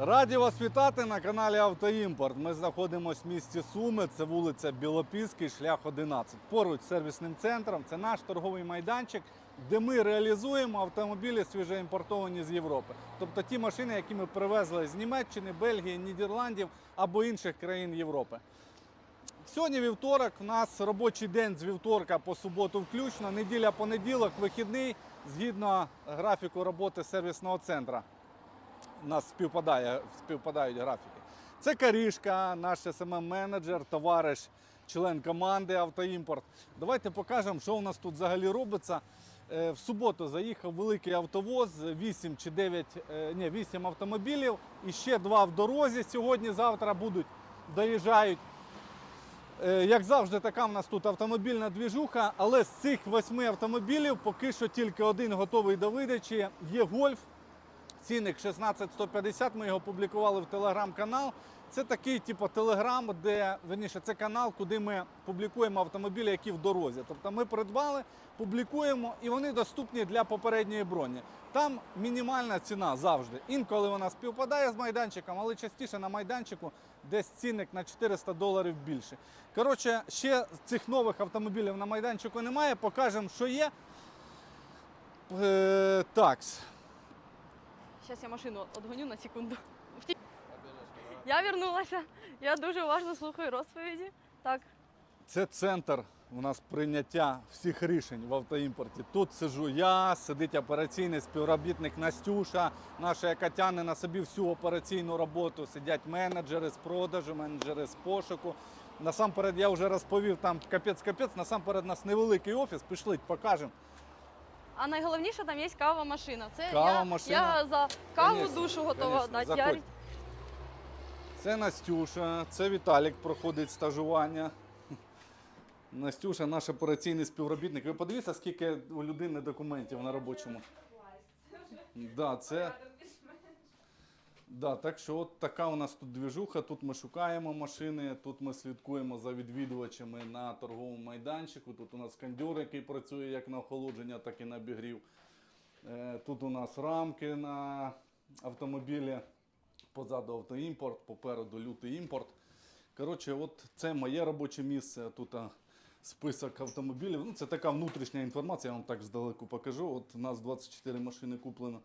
Раді вас вітати на каналі Автоімпорт. Ми знаходимося в місті Суми. Це вулиця Білопільський, шлях 11. Поруч з сервісним центром. Це наш торговий майданчик, де ми реалізуємо автомобілі свіжоімпортовані з Європи. Тобто ті машини, які ми привезли з Німеччини, Бельгії, Нідерландів або інших країн Європи. Сьогодні вівторок. У нас робочий день з вівторка по суботу включно. Неділя понеділок, вихідний згідно графіку роботи сервісного центру у нас співпадає, співпадають графіки. Це Карішка, наш СММ-менеджер, товариш, член команди Автоімпорт. Давайте покажемо, що у нас тут взагалі робиться. Е, В суботу заїхав великий автовоз, 8 чи 9, е, ні, 8 автомобілів і ще два в дорозі. Сьогодні, завтра будуть, доїжджають. Е, Як завжди, така в нас тут автомобільна двіжуха, але з цих восьми автомобілів поки що тільки один готовий до видачі. Є гольф. Цінник 16150, ми його публікували в телеграм-канал. Це такий, типу, телеграм, де верніше, це канал, куди ми публікуємо автомобілі, які в дорозі. Тобто ми придбали, публікуємо і вони доступні для попередньої броні. Там мінімальна ціна завжди. Інколи вона співпадає з майданчиком, але частіше на майданчику десь цінник на 400 доларів більше. Коротше, ще цих нових автомобілів на майданчику немає. Покажемо, що є. Е, такс. Зараз я машину odгоню на секунду. Я вернулася. Я дуже уважно слухаю розповіді. Так, Це центр у нас прийняття всіх рішень в автоімпорті. Тут сиджу я, сидить операційний співробітник Настюша, наша яка тягне на собі всю операційну роботу. Сидять менеджери з продажу, менеджери з пошуку. Насамперед я вже розповів там капець-капець. Насамперед у нас невеликий офіс. Пішли, покажемо. А найголовніше там є кава машина. Це Кава я, машина? я за каву Конечно, душу готова конечно, дати. заходь. Це Настюша, це Віталік проходить стажування. Настюша, наш операційний співробітник. Ви подивіться, скільки у людини документів на робочому. Да, це... Да, так що от така у нас тут двіжуха. Тут ми шукаємо машини, тут ми слідкуємо за відвідувачами на торговому майданчику. Тут у нас кондьор, який працює як на охолодження, так і на обігрів. Е, Тут у нас рамки на автомобілі. Позаду автоімпорт, попереду лютий імпорт. Коротше, от це моє робоче місце. Тут список автомобілів. Ну, це така внутрішня інформація, я вам так здалеку покажу. От у нас 24 машини куплено.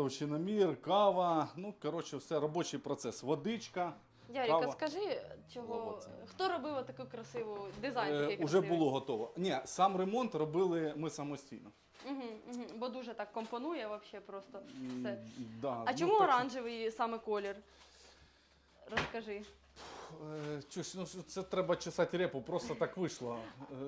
Товщиномір, кава. Ну, коротше, все робочий процес. Водичка. Яріка, кава. скажи, чого Ловоце. хто робив таку красиву дизайн? Е, такий уже красивий? було готово. Ні, сам ремонт робили ми самостійно. Угу, угу. Бо дуже так компонує вообще просто все. М, Да, А ну, чому так що- оранжевий саме колір? Розкажи. Е, ну це треба чесати репу, просто так вийшло.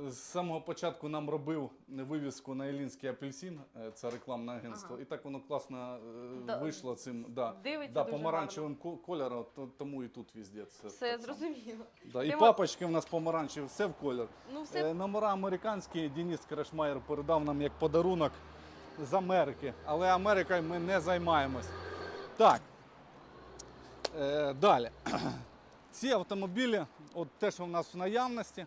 Е, З самого початку нам робив вивіску на Елінський апельсин, е, це рекламне агентство, Ага. і так воно класно е, Да, вийшло цим. Да, дивиться да, дуже помаранчевим ко- кольором, то- тому і тут везде. Це, Все зрозуміло. Да, і Ти папочки в нас помаранчеві, все в колір. Ну все Е, Номера американські Денис Крешмайер передав нам як подарунок з Америки. Але Америкою ми не займаємось. Так. Е, далі. Ці автомобілі, от те, що в нас в наявності.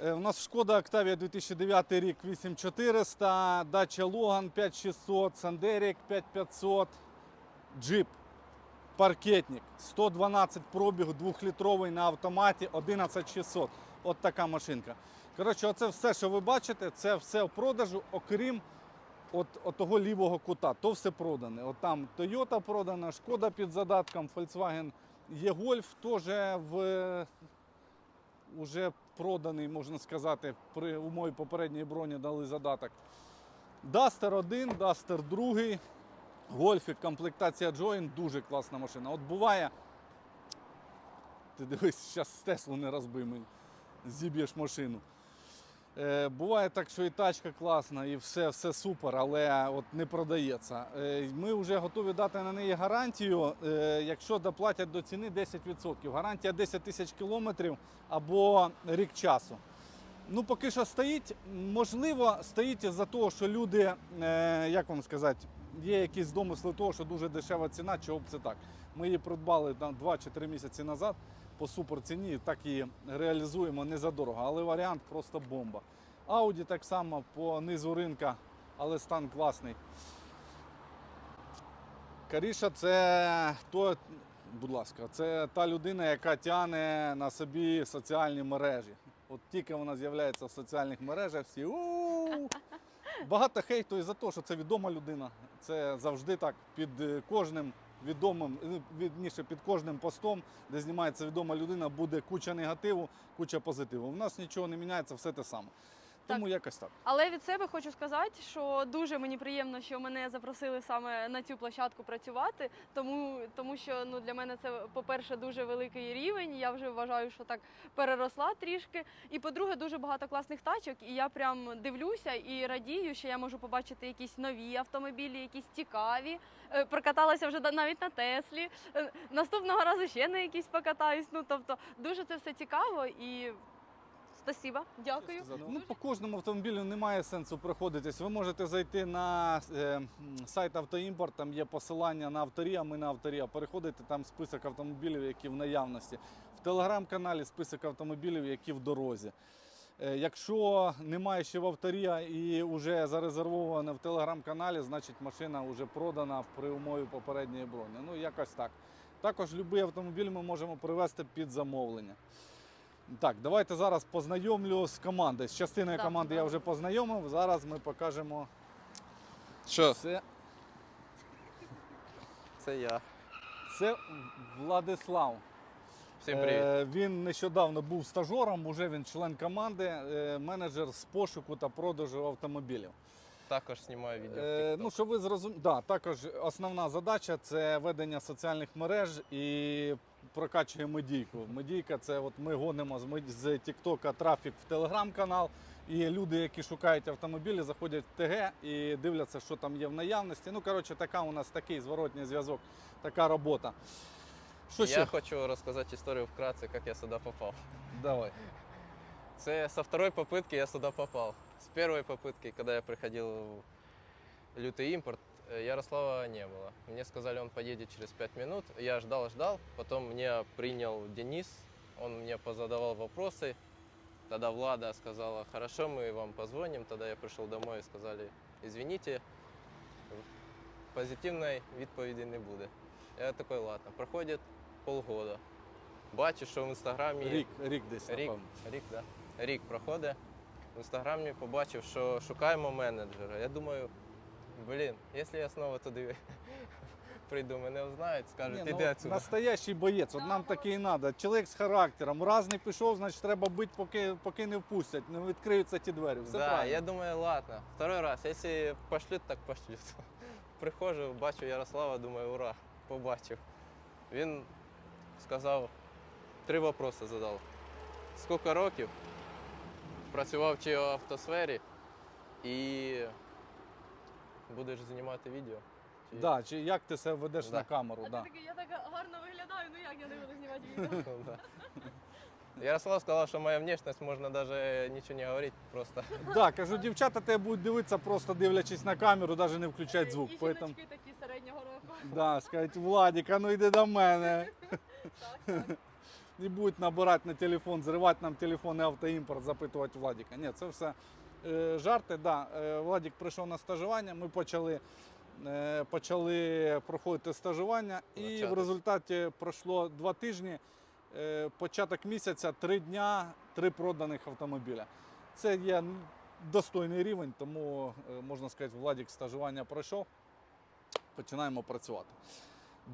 Е, У нас Шкода Octavia 2009 рік 8400, Dacia Logan 5600, Sanderic 5500, Jeep паркетник 112 пробігу, 2-літровий на автоматі 11600. От така машинка. Коротше, оце все, що ви бачите, це все в продажу, окрім от, от того лівого кута. То все продане. От там Toyota продана, Шкода під задатком, Volkswagen є гольф теж в уже проданий, можна сказати, при умові попередньої броні дали задаток. Дастер 1, Duster 2, Гольфік, комплектація Join, дуже класна машина. От буває, ти дивись, зараз Теслу не розбий мені, зіб'єш машину. Е, буває так, що і тачка класна, і все, все супер, але от не продається. Е, ми вже готові дати на неї гарантію, е, якщо доплатять до ціни 10%. Гарантія 10 тисяч кілометрів або рік часу. Ну, поки що стоїть. Можливо, стоїть за того, що люди, як вам сказати, є якісь домисли того, що дуже дешева ціна, чого б це так. Ми її придбали там 2 чи 3 місяці назад по суперціні, і так її реалізуємо не задорого, але варіант просто бомба. Audi так само по низу ринка, але стан класний. Каріша це то, будь ласка, це та людина, яка тягне на собі соціальні мережі. От тільки вона з'являється в соціальних мережах, всі у багато хейту і за те, що це відома людина. Це завжди так під кожним відомим, ну, відніше під кожним постом, де знімається відома людина, буде куча негативу, куча позитиву. У нас нічого не міняється, все те саме. Тому якось так. Але від себе хочу сказати, що дуже мені приємно, що мене запросили саме на цю площадку працювати, тому, тому що ну, для мене це, по-перше, дуже великий рівень. Я вже вважаю, що так переросла трішки. І по-друге, дуже багато класних тачок. І я прям дивлюся і радію, що я можу побачити якісь нові автомобілі, якісь цікаві. Е, Прокаталася вже навіть на Теслі. Е, Наступного разу ще на якісь покатаюсь. Ну тобто, дуже це все цікаво і. Спасибо, дякую. Ну, по кожному автомобілю немає сенсу проходитись. Ви можете зайти на е, сайт Автоімпорт, там є посилання на авторія, ми на авторія. Переходите, там список автомобілів, які в наявності. В телеграм-каналі список автомобілів, які в дорозі. Е, Якщо немає ще в авторія і вже зарезервована в телеграм-каналі, значить машина вже продана при умові попередньої броні. Ну, якось так. Також будь-який автомобіль ми можемо привезти під замовлення. Так, давайте зараз познайомлю з командою. З частиною Да, команди да. я вже познайомив. Зараз ми покажемо Що? це. Це я. Це Владислав. Всім привіт. Е, Він нещодавно був стажером, уже він член команди, е, менеджер з пошуку та продажу автомобілів. Також знімаю відео. в Е, ну, щоб ви зрозуміли, да, також основна задача це ведення соціальних мереж і прокачує медійку. Медійка це от ми гонимо з, мед- з Тіктока трафік в телеграм-канал. І люди, які шукають автомобілі, заходять в ТГ і дивляться, що там є в наявності. Ну, коротше, така у нас такий зворотній зв'язок, така робота. Що ще? Я хочу розказати історію вкратце, як я сюди попав. Давай. Це со второй попытки я сюда попал. С первой попытки, когда я приходил в лютый импорт, э, Ярослава не было. Мне сказали, он поедет через 5 минут. Я ждал, ждал. Потом меня принял Денис. Он мне позадавал вопросы. Тогда Влада сказала, хорошо, мы вам позвоним. Тогда я пришел домой и сказали, извините, позитивної відповіді не буде. Я такой, ладно. Проходит полгода. Бачу, що в інстаграмі Рік, рік десь, Рік, напевно. рік, да. рік проходить. В інстаграмі побачив, що шукаємо менеджера. Я думаю, блін, якщо я знову туди прийду, мене узнають, скажуть, Ні, іди ну, отсюда. Настоящий боєць, от нам такий і треба. Чоловік з характером. Раз не пішов, значить треба бити, поки, поки не впустять, не відкриються ті двері. Все да, правильно. я думаю, ладно. Второй раз, якщо пошлють, так пошлють. Приходжу, бачу Ярослава, думаю, ура, побачив. Він сказав, три питання задав. Скільки років? Працював чи в автосфері і будеш знімати відео? Чи- Да, чи як ти себе ведеш Да. на камеру? А Да. ти такий, я так гарно виглядаю, ну як я не буду знімати відео. Да. Ярослав сказав, що моя внешність можна навіть нічого не говорити, просто Да, кажу, дівчата тебе будуть дивитися, просто дивлячись на камеру, навіть не включать звук. І Поэтому, жіночки такі середнього року. да, скажуть, Владик, а ну йди до мене. Так, так. І будуть набирати на телефон, зривати нам телефон і автоімпорт, запитувати Владіка. Ні, це все жарти. Да. Е, Владік прийшов на стажування, ми почали, е, почали проходити стажування, і в результаті пройшло два тижні, е, початок місяця, три дня, три проданих автомобіля. Це є достойний рівень, тому е, можна сказати, Владік стажування пройшов. Починаємо працювати.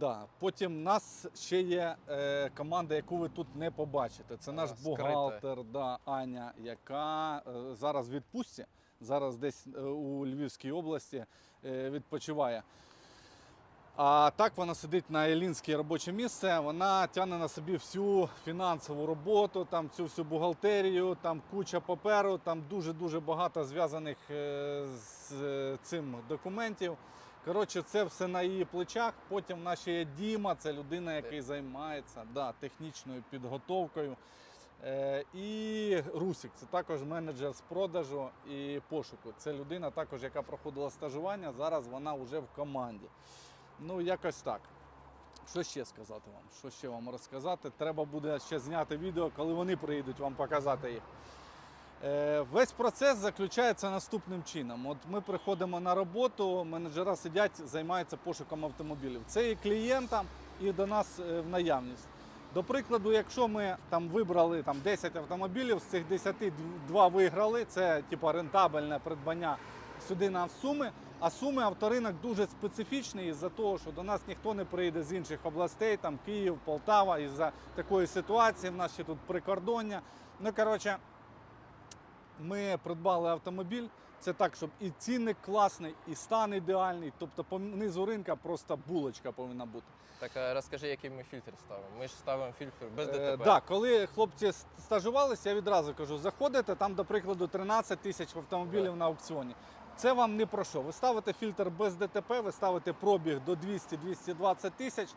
Да. Потім нас ще є е, команда, яку ви тут не побачите. Це наш скрита. бухгалтер да, Аня, яка е, зараз в відпустці, зараз десь е, у Львівській області е, відпочиває. А так вона сидить на Елінське робоче місце, вона тягне на собі всю фінансову роботу, там цю всю бухгалтерію, там куча паперу, там дуже-дуже багато зв'язаних е, з е, цим документів. Коротше, це все на її плечах. Потім в нас ще є Діма, це людина, який займається да, технічною підготовкою. Е, і Русік, це також менеджер з продажу і пошуку. Це людина, також, яка проходила стажування. Зараз вона вже в команді. Ну, якось так. Що ще сказати вам? Що ще вам розказати? Треба буде ще зняти відео, коли вони приїдуть вам показати їх. Е, Весь процес заключається наступним чином. От ми приходимо на роботу, менеджера сидять, займаються пошуком автомобілів. Це і клієнтам, і до нас е, в наявність. До прикладу, якщо ми там вибрали там 10 автомобілів, з цих 10 два виграли, це типу рентабельне придбання сюди на суми. А суми авторинок дуже специфічний із-за того, що до нас ніхто не прийде з інших областей, там Київ, Полтава, із-за такої ситуації. В нас ще тут прикордоння. Ну коротше, ми придбали автомобіль. Це так, щоб і цінник класний, і стан ідеальний. Тобто по низу ринка просто булочка повинна бути. Так а розкажи, який ми фільтр ставимо. Ми ж ставимо фільтр без Е, ДТП. да, коли хлопці стажувалися, я відразу кажу: заходите, там, до прикладу, 13 тисяч автомобілів Да. на аукціоні. Це вам не про що. Ви ставите фільтр без ДТП, ви ставите пробіг до 200-220 тисяч.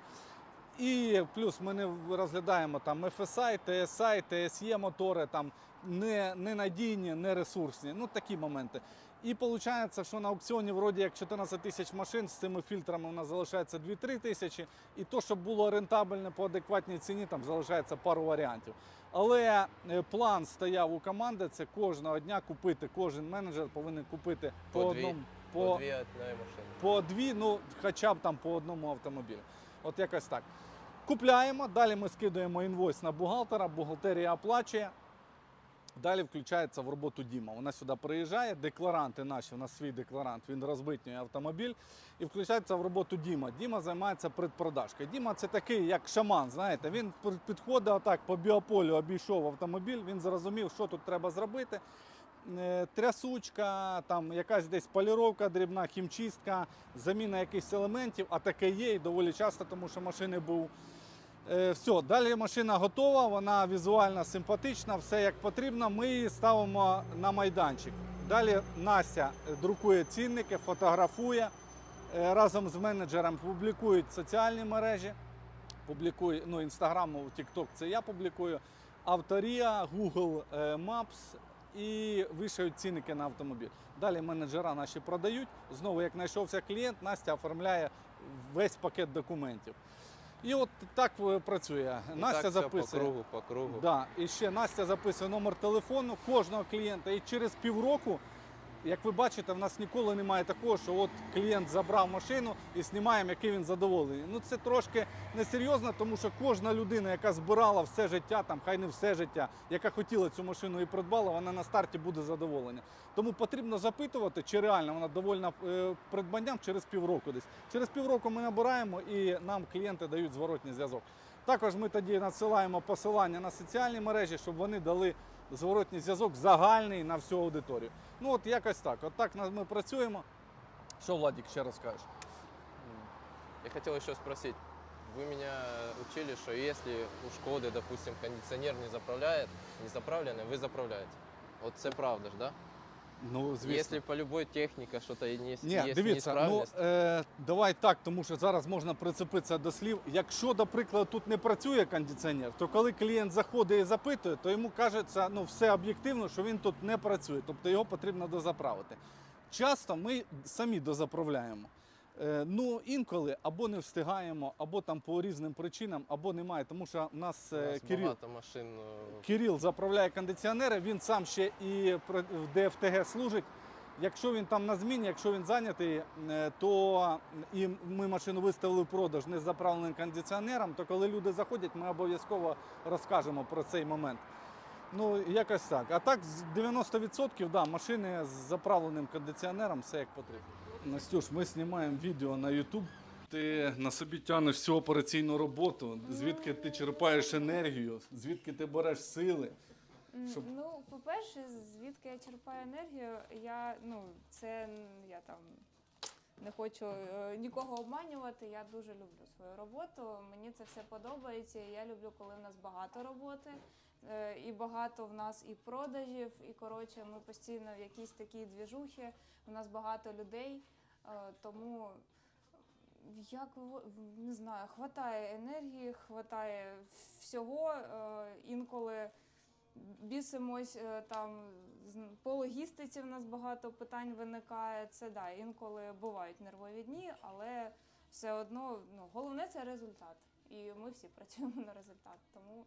І плюс ми не розглядаємо там FSI, TSI, TSE мотори, там не, ненадійні, не ресурсні. Ну такі моменти. І виходить, що на аукціоні вроді як 14 тисяч машин з цими фільтрами у нас залишається 2-3 тисячі. І то, щоб було рентабельне по адекватній ціні, там залишається пару варіантів. Але е, план стояв у команди: це кожного дня купити, кожен менеджер повинен купити по, По дві. одному. По По, дві по дві, ну хоча б там по одному автомобілю. От якось так. Купляємо, далі ми скидуємо інвойс на бухгалтера, бухгалтерія оплачує. Далі включається в роботу Діма. Вона сюди приїжджає, декларанти наші, у нас свій декларант, він розбитнює автомобіль і включається в роботу Діма. Діма займається предпродажкою. Діма це такий, як шаман. Знаєте, він підходить отак по біополю, обійшов автомобіль, він зрозумів, що тут треба зробити. Е, Трясучка, там якась десь поліровка, дрібна хімчистка, заміна якихось елементів, а таке є і доволі часто, тому що машини був. Е, Все, далі машина готова, вона візуально симпатична, все як потрібно. Ми її ставимо на майданчик. Далі Настя друкує цінники, фотографує е, разом з менеджером, публікують соціальні мережі. Публікує ну, Instagram, TikTok це я публікую. Авторія, Google Maps і вишають цінники на автомобіль. Далі менеджера наші продають. Знову, як знайшовся клієнт, Настя оформляє весь пакет документів. І от так е, працює. І Настя так записує. по кругу, по кругу. Да. І ще Настя записує номер телефону кожного клієнта. І через півроку, як ви бачите, в нас ніколи немає такого, що от клієнт забрав машину і знімаємо, який він задоволений. Ну це трошки несерйозно, тому що кожна людина, яка збирала все життя, там хай не все життя, яка хотіла цю машину і придбала, вона на старті буде задоволена. Тому потрібно запитувати, чи реально вона довольна е, придбанням через півроку десь. Через півроку ми набираємо і нам клієнти дають зворотній зв'язок. Також ми тоді надсилаємо посилання на соціальні мережі, щоб вони дали зворотній зв'язок загальний на всю аудиторію. Ну от якось так. От так на- ми працюємо. Що, Владик, ще раз скажеш? Я хотел еще спросить. Вы меня учили, что если у Шкоды, допустим, кондиционер не заправляет, не заправленный, вы заправляете. Вот це правда ж, да? Ну, звісно. Якщо по любой технике что-то не, Ні, дивіться, ну е, давай так, тому що зараз можна прицепитися до слів. Якщо, до прикладу, тут не працює кондиціонер, то коли клієнт заходить і запитує, то йому кажеться ну, все об'єктивно, що він тут не працює, тобто його потрібно дозаправити. Часто ми самі дозаправляємо. Е, ну, інколи або не встигаємо, або там по різним причинам, або немає. Тому що в нас, у е, нас Кирил, машин. е, Кирил заправляє кондиціонери, він сам ще і в ДФТГ служить. Якщо він там на зміні, якщо він зайнятий, то і ми машину виставили в продаж не з заправленим кондиціонером, то коли люди заходять, ми обов'язково розкажемо про цей момент. Ну, якось так. А так, з 90% да, машини з заправленим кондиціонером, все як потрібно. Настюш, ми знімаємо відео на YouTube. Ти на собі тягнеш всю операційну роботу, звідки ти черпаєш енергію, звідки ти береш сили. Щоб- Ну, по-перше, звідки я черпаю енергію, я ну це я там не хочу е, нікого обманювати. Я дуже люблю свою роботу. Мені це все подобається. Я люблю, коли в нас багато роботи. Е, І багато в нас і продажів, і коротше, ми постійно в якійсь такій двіжухі. У нас багато людей, е, тому як не знаю, хватає енергії, хватає всього. е, Інколи бісимось там по логістиці. В нас багато питань виникає. Це да, інколи бувають нервові дні, але все одно ну, головне це результат. І ми всі працюємо на результат. Тому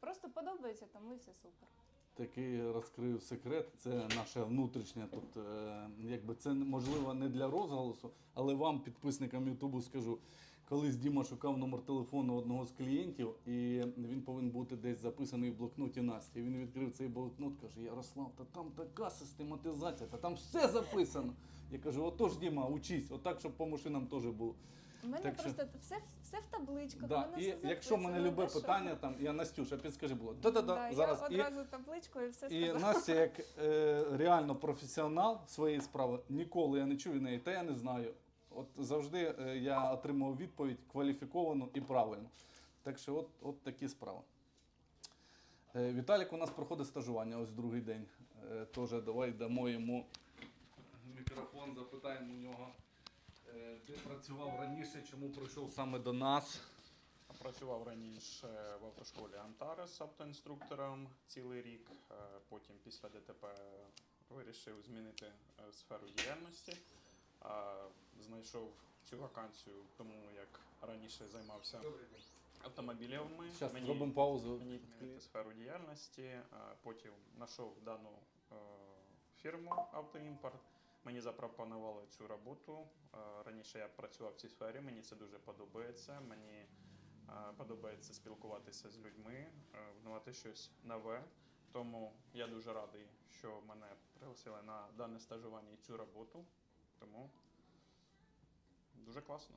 просто подобається, тому і все супер. такий розкрию секрет. Це наше внутрішнє тут. е, Якби це можливо не для розголосу, але вам, підписникам Ютубу, скажу. Колись Діма шукав номер телефону одного з клієнтів, і він повинен бути десь записаний в блокноті Насті. Він відкрив цей блокнот, каже: Ярослав, та там така систематизація, та там все записано. Я кажу, отож, Діма, учись, отак, щоб по машинам теж було. У мене Так що- просто все, все в табличках. Да. мене І все якщо в мене любе питання, там я Настюша, підскажи, було. Да-да-да, Да, зараз. Я І, одразу табличку і все і сказала. Настя, як е, реально професіонал своєї справи, ніколи я не чую неї, та я не знаю. От завжди е, я отримав відповідь кваліфіковану і правильну. Так що, от, от такі справи. Е, Віталік у нас проходить стажування ось другий день. Е, Теж давай дамо йому мікрофон, запитаємо у нього. Ти працював раніше, чому прийшов саме до нас? Працював раніше в автошколі Антарес автоінструктором цілий рік. Е, Потім після ДТП вирішив змінити е, сферу діяльності. Знайшов цю вакансію, тому як раніше займався автомобілями. Зараз Мені- зробимо паузу. Мені змінити сферу діяльності. Потім знайшов дану е, фірму Автоімпорт. Мені запропонували цю роботу. Е, Раніше я працював в цій сфері, мені це дуже подобається. Мені е, подобається спілкуватися з людьми, внувати щось нове. Тому я дуже радий, що мене пригласили на дане стажування і цю роботу. Тому дуже класно.